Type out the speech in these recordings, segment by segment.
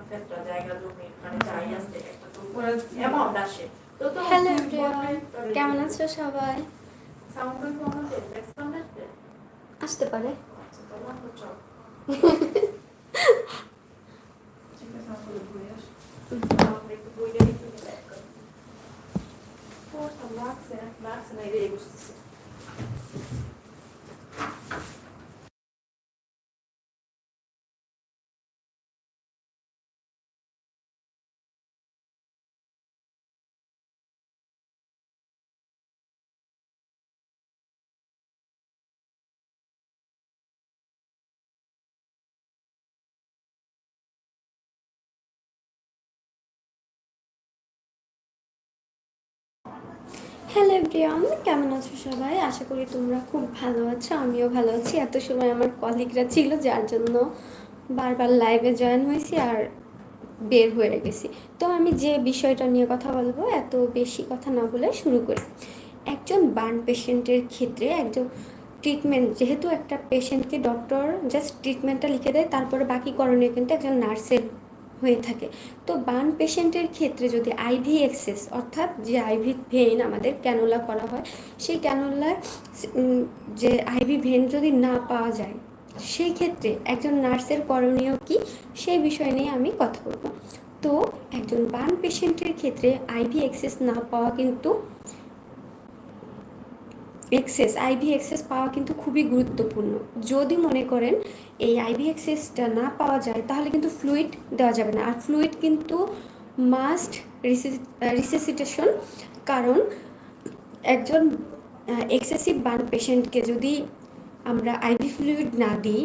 ক্ষেত্র জায়গা জমি মানে যাই আছে একটা তো অ্যামাউন্ট আসে তো তো হ্যালো কেমন আছো সবাই? সাউন্ড কেমন আছে আসতে পারে। তাহলে আমরা চল। ঠিক আছে হ্যালো এভরিওয়ান কেমন আছো সবাই? আশা করি তোমরা খুব ভালো আছো, আমিও ভালো আছি। এত সময় আমার কলিগরা ছিল, যার জন্য বারবার লাইভে জয়েন হয়েছি আর বের হয়ে গেছি। তো আমি যে বিষয়টা নিয়ে কথা বলব, এত বেশি কথা না বলে শুরু করি। একজন বার্ন পেশেন্টের ক্ষেত্রে একজন ট্রিটমেন্ট যেহেতু একটা পেশেন্টকে ডক্টর জাস্ট ট্রিটমেন্টটা লিখে দেয়, তারপরে বাকি করণীয় কিন্তু একজন নার্সের হয়ে থাকে। তো বার্ন পেশেন্টের ক্ষেত্রে যদি আইভি এক্সেস অর্থাৎ যে আইভি ভেন আমাদের ক্যানোলা করা হয় সেই ক্যানোলার উম, যে আইভি ভেন যদি না পাওয়া যায় সেই ক্ষেত্রে একজন নার্সের করণীয় কি? সেই বিষয় নিয়ে আমি কথা বলব। তো একজন বার্ন পেশেন্টের ক্ষেত্রে আইভি এক্সেস না পাওয়া কিন্তু এক্সেস আইভি এক্সেস পাওয়া কিন্তু খুবই গুরুত্বপূর্ণ। যদি মনে করেন এই আইভি এক্সেসটা না পাওয়া যায়, তাহলে কিন্তু ফ্লুইড দেওয়া যাবে না। আর ফ্লুইড কিন্তু মাস্ট রিসেসিটেশন কারণ একজন এক্সেসিভ বার্ন পেশেন্টকে যদি আমরা আইভি ফ্লুইড না দিই,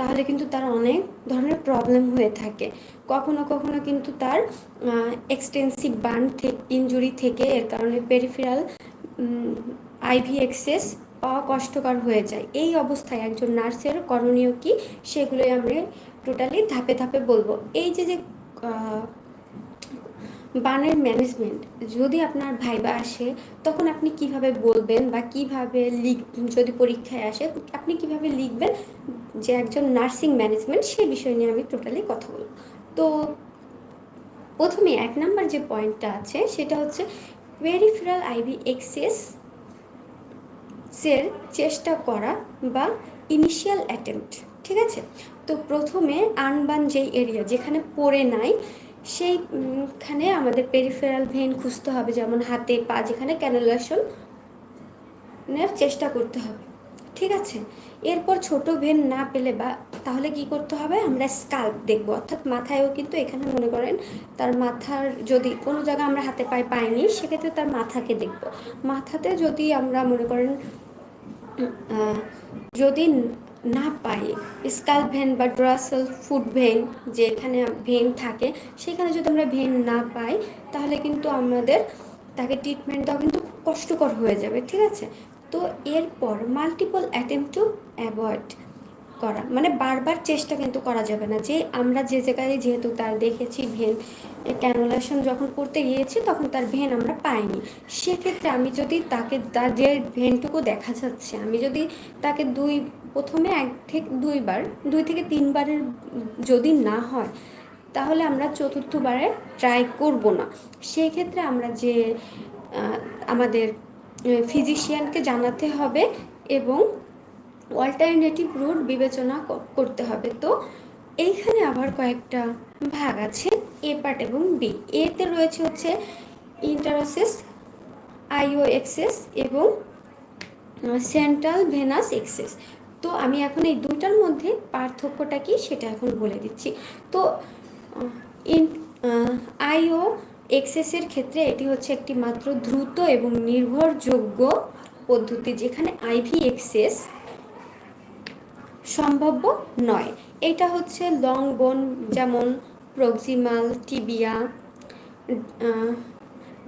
তাহলে কিন্তু তার অনেক ধরনের প্রবলেম হয়ে থাকে। কখনো কখনো কিন্তু তার এক্সটেন্সিভ বার্ন থেকে ইনজুরি থেকে এর কারণে পেরিফেরাল আইভি এক্সেস পাওয়া কষ্টকর হয়ে যায়। এই অবস্থায় একজন নার্সের করণীয় কি সেগুলোই আমরা টোটালি ধাপে ধাপে বলব। এই যে যে বানের ম্যানেজমেন্ট যদি আপনার ভাইবা আসে, তখন আপনি কীভাবে বলবেন বা কীভাবে লিখ, যদি পরীক্ষায় আসে, আপনি কীভাবে লিখবেন যে একজন নার্সিং ম্যানেজমেন্ট সেই বিষয় নিয়ে আমি টোটালি কথা বলব। তো প্রথমে এক নাম্বার যে পয়েন্টটা আছে, সেটা হচ্ছে পেরিফেরাল আইভি এক্সেস সের চেষ্টা করা বা ইনিশিয়াল অ্যাটেম্পট ঠিক আছে? তো প্রথমে আনবান যেই এরিয়া যেখানে পড়ে নাই, সেইখানে আমাদের পেরিফেরাল ভেন খুঁজতে হবে, যেমন হাতে পা, যেখানে ক্যানুলেশন চেষ্টা করতে হবে, ঠিক আছে? এরপর ছোট ভেন না পেলে বা, তাহলে কি করতে হবে? আমরা স্কাল্প দেখব, অর্থাৎ মাথায়ও কিন্তু এখানে মনে করেন তার মাথার যদি কোনো জায়গা আমরা হাতে পায়ে পাইনি, সেক্ষেত্রে তার মাথাকে দেখব। মাথাতে যদি আমরা মনে করেন যদি না পাই, স্কাল ভেন বা ড্রাসেল ফুড ভেন যেখানে ভেন থাকে, সেখানে যদি আমরা ভেন না পাই, তাহলে কিন্তু আমাদের তাকে ট্রিটমেন্ট দেওয়া কিন্তু কষ্টকর হয়ে যাবে, ঠিক আছে? তো এরপর মাল্টিপল অ্যাটেম্প টু অ্যাভয়েড করা। মানে বারবার চেষ্টা কিন্তু করা যাবে না যে আমরা যে জায়গায় যেহেতু তার দেখেছি ভেন ক্যানোলেশন যখন করতে গিয়েছি তখন তার ভেন আমরা পাইনি। সেক্ষেত্রে আমি যদি তাকে তার যে ভেনটুকু দেখা যাচ্ছে, আমি যদি তাকে দুই, প্রথমে এক থেকে দুইবার, দুই থেকে তিনবারের যদি না হয়, তাহলে আমরা চতুর্থবারে ট্রাই করব না। সেই ক্ষেত্রে আমরা যে আমাদের ফিজিশিয়ানকে জানাতে হবে এবং অল্টারনেটিভ রুট বিবেচনা করতে হবে। তো এইখানে আবার কয়েকটা ভাগ আছে, এ পার্ট এবং বি এতে রয়েছে হচ্ছে ইন্টারোসিস আইও এক্সেস এবং সেন্ট্রাল ভেনাস এক্সেস তো আমি এখন এই দুইটার মধ্যে পার্থক্যটা কি সেটা এখন বলে দিচ্ছি। তো ইন আইও এক্সেসের ক্ষেত্রে এটি হচ্ছে একটি মাত্র দ্রুত এবং নির্ভরযোগ্য পদ্ধতি যেখানে আইভি এক্সেস সম্ভাব্য নয়। এটা হচ্ছে লং বোন যেমন প্রক্সিমাল, টিবিয়া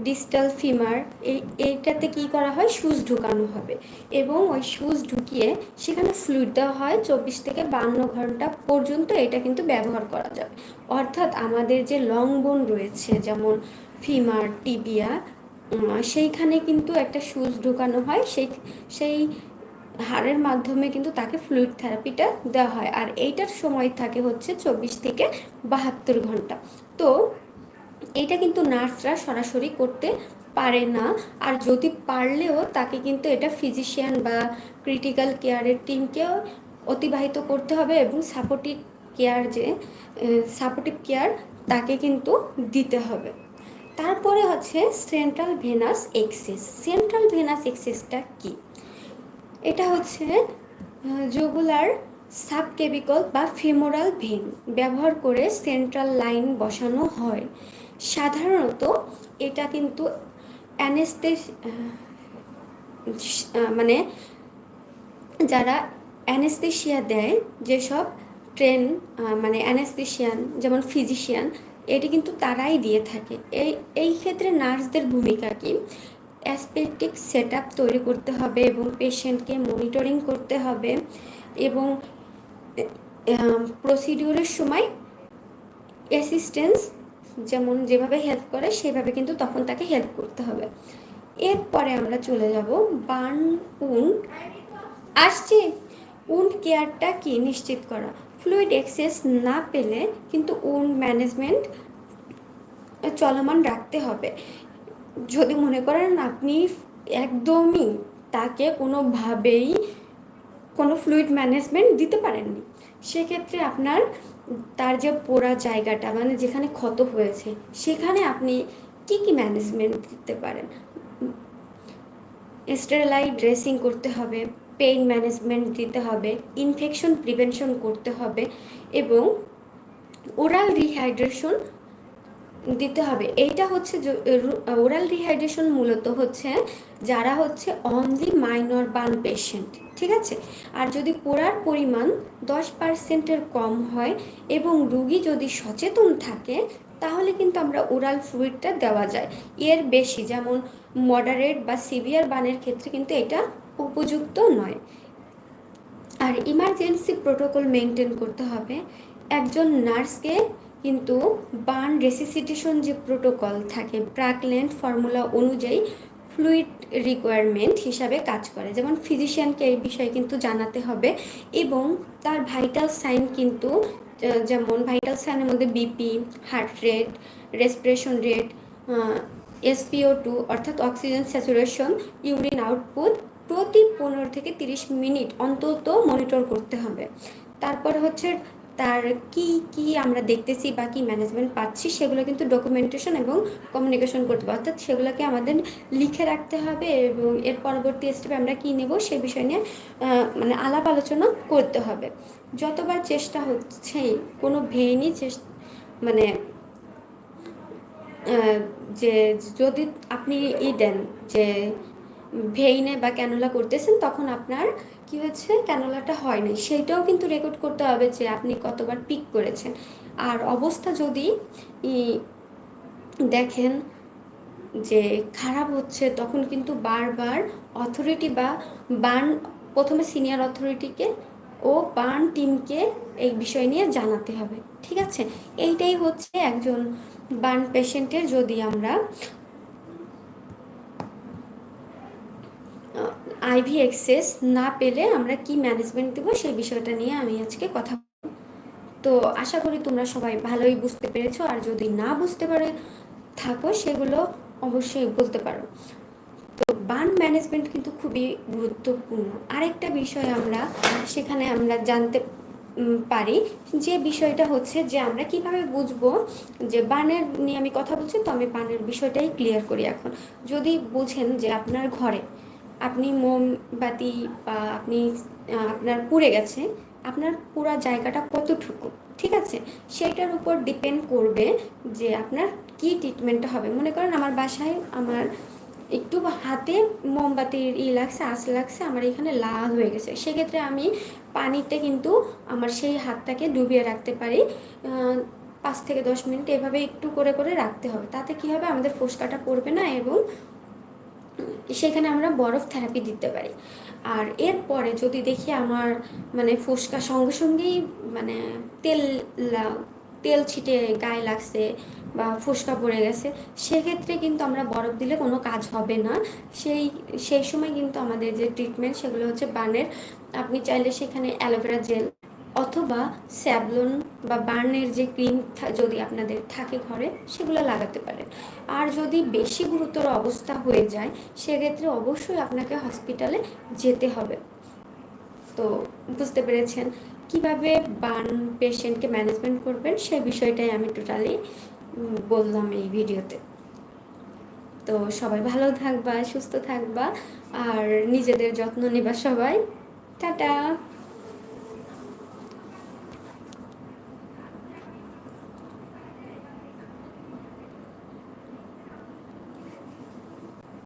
ডিস্টাল ফিমার। এই, এইটাতে কি করা হয়? সুচ ঢুকানো হবে। এবং ওই সুচ ঢুকিয়ে সেখানে ফ্লুইড দেওয়া হয়। চব্বিশ থেকে বান্ন ঘণ্টা পর্যন্ত এটা কিন্তু ব্যবহার করা যাবে। অর্থাৎ আমাদের যে লং বোন রয়েছে, যেমন ফিমার, টিবিয়া সেইখানে কিন্তু একটা সুচ ঢুকানো হয়। সেই সেই হাড়ের মাধ্যমে কিন্তু তাকে ফ্লুইড থেরাপিটা দেওয়া হয়। আর এইটার সময় থাকে হচ্ছে চব্বিশ থেকে বাহাত্তর ঘণ্টা। তো এটা কিন্তু নার্সরা সরাসরি করতে পারে না। আর যদি পারলেও তাকে কিন্তু এটা ফিজিশিয়ান বা ক্রিটিক্যাল কেয়ারের টিমকেও অতিবাহিত করতে হবে এবং সাপোর্টিভ কেয়ার যে সাপোর্টিভ কেয়ার তাকে কিন্তু দিতে হবে। তারপরে হচ্ছে central venous access central venous এক্সিসটা কি? এটা হচ্ছে জুগুলার সাবকেবিকল বা ফেমোরাল ভেন ব্যবহার করে সেন্ট্রাল লাইন বসানো হয়। সাধারণত এটা কিন্তু অ্যানেস্তেস মানে যারা অ্যানেস্থেশিয়া দেয়, যেসব ট্রেন মানে অ্যানেস্থেশিয়ান যেমন ফিজিশিয়ান এটি কিন্তু তারাই দিয়ে থাকে। এই এই ক্ষেত্রে নার্সদের ভূমিকা কি? অ্যাসপেক্টিক সেট তৈরি করতে হবে এবং পেশেন্টকে মনিটরিং করতে হবে এবং প্রসিডিউরের সময় অ্যাসিস্ট্যান্স যেমন যেভাবে হেল্প করে সেভাবে কিন্তু তখন তাকে হেল্প করতে হবে। এরপরে আমরা চলে যাব বার্ন উন। আসছি। উন্ড কেয়ারটা কি নিশ্চিত করা? ফ্লুইড এক্সেস না পেলে কিন্তু উন্ড ম্যানেজমেন্ট চলমান রাখতে হবে। যদি মনে করেন আপনি একদমই তাকে কোনোভাবেই কোনো ফ্লুইড ম্যানেজমেন্ট দিতে পারেননি, সেক্ষেত্রে আপনার তার যে পোড়া জায়গাটা মানে যেখানে ক্ষত হয়েছে, সেখানে আপনি কি কি ম্যানেজমেন্ট দিতে পারেন? স্টেরিলাইট ড্রেসিং করতে হবে পেইন ম্যানেজমেন্ট দিতে হবে ইনফেকশন প্রিভেনশন করতে হবে এবং ওরাল রিহাইড্রেশন দিতে হবে। এইটা হচ্ছে ওরাল রিহাইড্রেশন মূলত হচ্ছে যারা হচ্ছে অনলি মাইনর বান পেশেন্ট ঠিক আছে? আর যদি পোড়ার পরিমাণ দশ পার্সেন্টের কম হয় এবং রুগী যদি সচেতন থাকে, তাহলে কিন্তু আমরা ওরাল ফ্লুইডটা দেওয়া যায়। এর বেশি যেমন মডারেট বা সিভিয়ার বানের ক্ষেত্রে কিন্তু এটা উপযুক্ত নয়। আর ইমার্জেন্সি প্রোটোকল মেনটেন করতে হবে। একজন নার্সকে কিন্তু বার্ন রেসিসিটেশন যে প্রোটোকল থাকে, প্রাকল্যান্ড ফর্মুলা অনুযায়ী ফ্লুইড রিকোয়ারমেন্ট হিসাবে কাজ করে। যেমন ফিজিশিয়ানকে এই বিষয়ে কিন্তু জানাতে হবে এবং তার ভাইটাল সাইন কিন্তু যেমন ভাইটাল সাইনের মধ্যে BP, heart rate, respiration rate SPO two অর্থাৎ অক্সিজেন স্যাচুরেশন, ইউরিন আউটপুট প্রতি পনেরো থেকে তিরিশ মিনিট অন্তত মনিটর করতে হবে। তারপর হচ্ছে তার কি কি আমরা দেখতেছি বা কি ম্যানেজমেন্ট পাচ্ছি সেগুলো কিন্তু ডকুমেন্টেশন এবং কমিউনিকেশন করতে হবে। অর্থাৎ সেগুলোকে আমাদের লিখে রাখতে হবে এবং এর পরবর্তী স্টেপে আমরা কি নেব সে বিষয় নিয়ে মানে আলাপ আলোচনা করতে হবে। যতবার চেষ্টা হচ্ছে কোনো ভেইনই চেষ্টা মানে যে, যদি আপনি ই দেন যে, ভেইনে বা ক্যানোলা করতেছেন তখন আপনার কি হয়েছে? ক্যানোলাটা হয় নাই সেইটাও কিন্তু রেকর্ড করতে হবে যে আপনি কতবার পিক করেছেন। আর অবস্থা যদি দেখেন যে খারাপ হচ্ছে, তখন কিন্তু বারবার অথরিটি বা বার্ন, প্রথমে সিনিয়র অথরিটিকে ও বার্ন টিমকে এই বিষয় নিয়ে জানাতে হবে। ঠিক আছে? এইটাই হচ্ছে একজন বার্ন পেশেন্টের যদি আমরা আইভি এক্সেস না পেলে আমরা কি ম্যানেজমেন্ট দেবো সেই বিষয়টা নিয়ে আমি আজকে কথা তো আশা করি তোমরা সবাই ভালোই বুঝতে পেরেছ, আর যদি না বুঝতে পারে, থাকো, সেগুলো অবশ্যই বলতে পারো। তো বান ম্যানেজমেন্ট কিন্তু খুবই গুরুত্বপূর্ণ। আরেকটা বিষয় আমরা সেখানে আমরা জানতে পারি, যে বিষয়টা হচ্ছে যে আমরা কীভাবে বুঝব যে বানের নিয়ে আমি কথা বলছি, তো আমি বানের বিষয়টাই ক্লিয়ার করি এখন। যদি বুঝেন যে আপনার ঘরে আপনি মোমবাতি বা আপনি আপনার পুড়ে গেছে, আপনার পুরা জায়গাটা কতটুকু? ঠিক আছে? সেটার উপর ডিপেন্ড করবে যে আপনার কি ট্রিটমেন্টটা হবে। মনে করেন আমার বাসায় আমার একটু হাতে মোমবাতির ই লাগছে, আঁচ লাগছে, আমার এখানে লাল হয়ে গেছে। সেক্ষেত্রে আমি পানিতে কিন্তু আমার সেই হাতটাকে ডুবিয়ে রাখতে পারি। পাঁচ থেকে দশ মিনিট এভাবে একটু করে করে রাখতে হবে। তাতে কি হবে? আমাদের ফোসকাটা পড়বে না এবং সেখানে আমরা বরফ থেরাপি দিতে পারি। আর এরপরে যদি দেখি আমার মানে ফুসকা সঙ্গে সঙ্গেই মানে তেল তেল ছিটে গায়ে লাগছে বা ফুসকা পড়ে গেছে, সেক্ষেত্রে কিন্তু আমরা বরফ দিলে কোনো কাজ হবে না। সেই সেই সময় কিন্তু আমাদের যে ট্রিটমেন্ট সেগুলো হচ্ছে বার্নের আপনি চাইলে সেখানে অ্যালোভেরা জেল অথবা স্যাবলন বা বার্নের যে ক্রিম যদি আপনাদের থাকে ঘরে, সেগুলো লাগাতে পারেন। আর যদি বেশি গুরুতর অবস্থা হয়ে যায়, সেক্ষেত্রে অবশ্যই আপনাকে হসপিটালে যেতে হবে। তো বুঝতে পেরেছেন? কীভাবে বার্ন পেশেন্টকে ম্যানেজমেন্ট করবেন, সেই বিষয়টাই আমি টোটালি বললাম এই ভিডিওতে। তো সবাই ভালো থাকবা, সুস্থ থাকবা, আর নিজেদের যত্ন নেবা সবাই। টাটা!